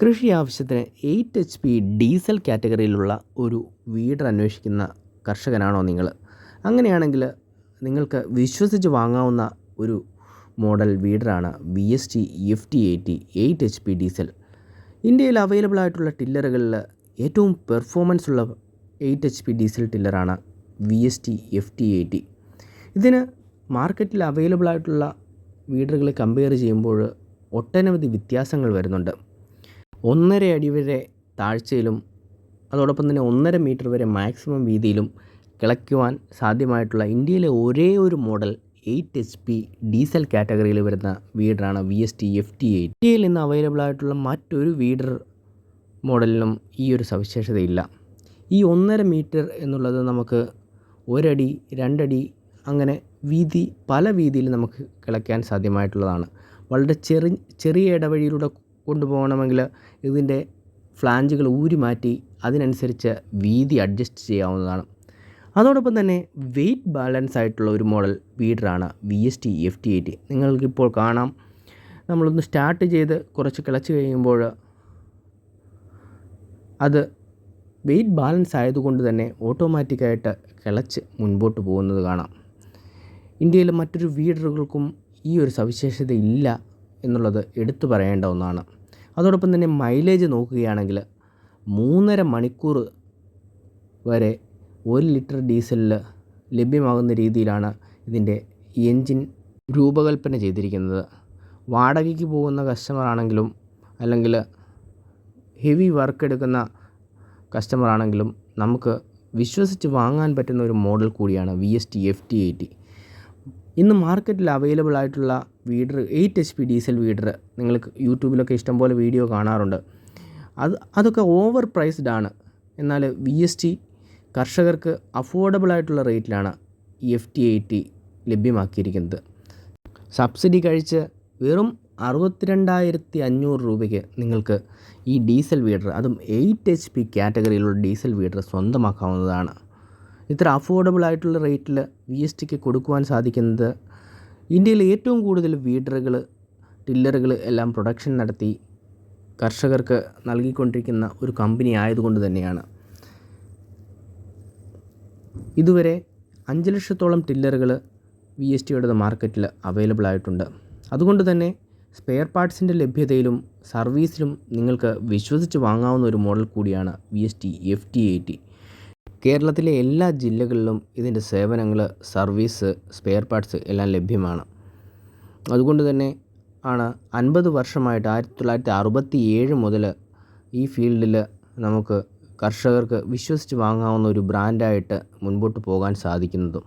കൃഷി ആവശ്യത്തിന് eight H P diesel കാറ്റഗറിയിലുള്ള ഒരു വീഡർ അന്വേഷിക്കുന്ന കർഷകനാണോ നിങ്ങൾ? അങ്ങനെയാണെങ്കിൽ നിങ്ങൾക്ക് വിശ്വസിച്ച് വാങ്ങാവുന്ന ഒരു model വീടറാണ് V S T F T eighty eight H P diesel. ഇന്ത്യയിൽ അവൈലബിൾ ആയിട്ടുള്ള ടില്ലറുകളിൽ ഏറ്റവും പെർഫോമൻസ് ഉള്ള eight H P diesel ടില്ലറാണ് V S T F T eighty. ഇതിന് മാർക്കറ്റിൽ അവൈലബിൾ ആയിട്ടുള്ള വീടറുകളെ കമ്പയർ ചെയ്യുമ്പോൾ ഒട്ടനവധി വ്യത്യാസങ്ങൾ വരുന്നുണ്ട്. ഒന്നര അടി വരെ താഴ്ചയിലും അതോടൊപ്പം തന്നെ ഒന്നര മീറ്റർ വരെ മാക്സിമം വീതിയിലും കിളയ്ക്കുവാൻ സാധ്യമായിട്ടുള്ള ഇന്ത്യയിലെ ഒരേ ഒരു model eight H P diesel കാറ്റഗറിയിൽ വരുന്ന വീടറാണ് V S T F T eight ഇന്ത്യയിൽ നിന്ന് അവൈലബിൾ ആയിട്ടുള്ള മറ്റൊരു വീഡർ മോഡലിനും ഈ ഒരു സവിശേഷതയില്ല. ഈ ഒന്നര മീറ്റർ എന്നുള്ളത് നമുക്ക് ഒരടി രണ്ടടി അങ്ങനെ വീതി പല വീതിയിൽ നമുക്ക് കിളയ്ക്കാൻ സാധ്യമായിട്ടുള്ളതാണ്. വളരെ ചെറി ചെറിയ ഇടവഴിയിലൂടെ കൊണ്ടുപോകണമെങ്കിൽ ഇതിന്റെ ഫ്ലാഞ്ചുകൾ ഊരി മാറ്റി അതിനനുസരിച്ച് വീതി അഡ്ജസ്റ്റ് ചെയ്യാവുന്നതാണ്. അതോടൊപ്പം തന്നെ വെയ്റ്റ് ബാലൻസ് ആയിട്ടുള്ള ഒരു model വീഡറാണ് V S T F T eighty നിങ്ങൾക്കിപ്പോൾ കാണാം. നമ്മളൊന്ന് സ്റ്റാർട്ട് ചെയ്ത് കുറച്ച് കിളച്ച് കഴിയുമ്പോൾ അത് വെയ്റ്റ് ബാലൻസ് ആയതുകൊണ്ട് തന്നെ ഓട്ടോമാറ്റിക്കായിട്ട് കിളച്ച് മുൻപോട്ട് പോകുന്നത് കാണാം. ഇന്ത്യയിലെ മറ്റൊരു വീഡറുകൾക്കും ഈ ഒരു സവിശേഷത ഇല്ല. എന്നുള്ളത് എടുത്തു പറയേണ്ട ഒന്നാണ്. അതോടൊപ്പം തന്നെ മൈലേജ് നോക്കുകയാണെങ്കിൽ മൂന്നര മണിക്കൂർ വരെ ഒരു ലിറ്റർ ഡീസലിൽ ലഭ്യമാകുന്ന രീതിയിലാണ് ഇതിന്റെ എൻജിൻ രൂപകൽപ്പന ചെയ്തിരിക്കുന്നത്. വാടകയ്ക്ക് പോകുന്ന കസ്റ്റമർ ആണെങ്കിലും അല്ലെങ്കിൽ ഹെവി വർക്ക് എടുക്കുന്ന കസ്റ്റമർ ആണെങ്കിലും നമുക്ക് വിശ്വസിച്ച് വാങ്ങാൻ പറ്റുന്ന ഒരു മോഡൽ കൂടിയാണ് V S T F T eighty. ഇന്ന് മാർക്കറ്റിൽ അവൈലബിൾ ആയിട്ടുള്ള weeder eight H P diesel weeder നിങ്ങൾക്ക് യൂട്യൂബിലൊക്കെ ഇഷ്ടംപോലെ വീഡിയോ കാണാറുണ്ട്. അത് അതൊക്കെ ഓവർ പ്രൈസ്ഡ് ആണ്. എന്നാൽ വി എസ് ടി കർഷകർക്ക് അഫോർഡബിൾ ആയിട്ടുള്ള റേറ്റിലാണ് എഫ് ടി എയ്റ്റി ലഭ്യമാക്കിയിരിക്കുന്നത്. സബ്സിഡി കഴിച്ച് വെറും അറുപത്തിരണ്ടായിരത്തി അഞ്ഞൂറ് രൂപയ്ക്ക് നിങ്ങൾക്ക് ഈ ഡീസൽ വീഡർ അതും എയ്റ്റ് എച്ച് പി കാറ്റഗറിയിലുള്ള ഡീസൽ വീഡർ സ്വന്തമാക്കാവുന്നതാണ്. ഇത്ര അഫോർഡബിൾ ആയിട്ടുള്ള റേറ്റിൽ വി എസ് ടിക്ക് കൊടുക്കുവാൻ സാധിക്കുന്നത്. ഇന്ത്യയിൽ ഏറ്റവും കൂടുതൽ വീഡറുകൾ ടില്ലറുകൾ എല്ലാം പ്രൊഡക്ഷൻ നടത്തി കർഷകർക്ക് നൽകിക്കൊണ്ടിരിക്കുന്ന ഒരു കമ്പനി ആയതുകൊണ്ട് തന്നെയാണ്. ഇതുവരെ അഞ്ച് ലക്ഷത്തോളം ടില്ലറുകൾ വി എസ് ടിയുടെ മാർക്കറ്റിൽ അവൈലബിൾ ആയിട്ടുണ്ട്. അതുകൊണ്ട് തന്നെ സ്പെയർ പാർട്സിന്റെ ലഭ്യതയിലും സർവീസിലും നിങ്ങൾക്ക് വിശ്വസിച്ച് വാങ്ങാവുന്ന ഒരു മോഡൽ കൂടിയാണ് V S T F T eighty കേരളത്തിലെ എല്ലാ ജില്ലകളിലും ഇതിന്റെ സേവനങ്ങൾ സർവീസ് സ്പെയർ പാർട്സ് എല്ലാം ലഭ്യമാണ്. അതുകൊണ്ട് തന്നെ ആണ് അൻപത് വർഷമായിട്ട് ആയിരത്തി തൊള്ളായിരത്തി അറുപത്തി ഏഴ് മുതൽ ഈ ഫീൽഡിൽ നമുക്ക് കർഷകർക്ക് വിശ്വസിച്ച് വാങ്ങാവുന്ന ഒരു ബ്രാൻഡായിട്ട് മുൻപോട്ട് പോകാൻ സാധിക്കുന്നതും.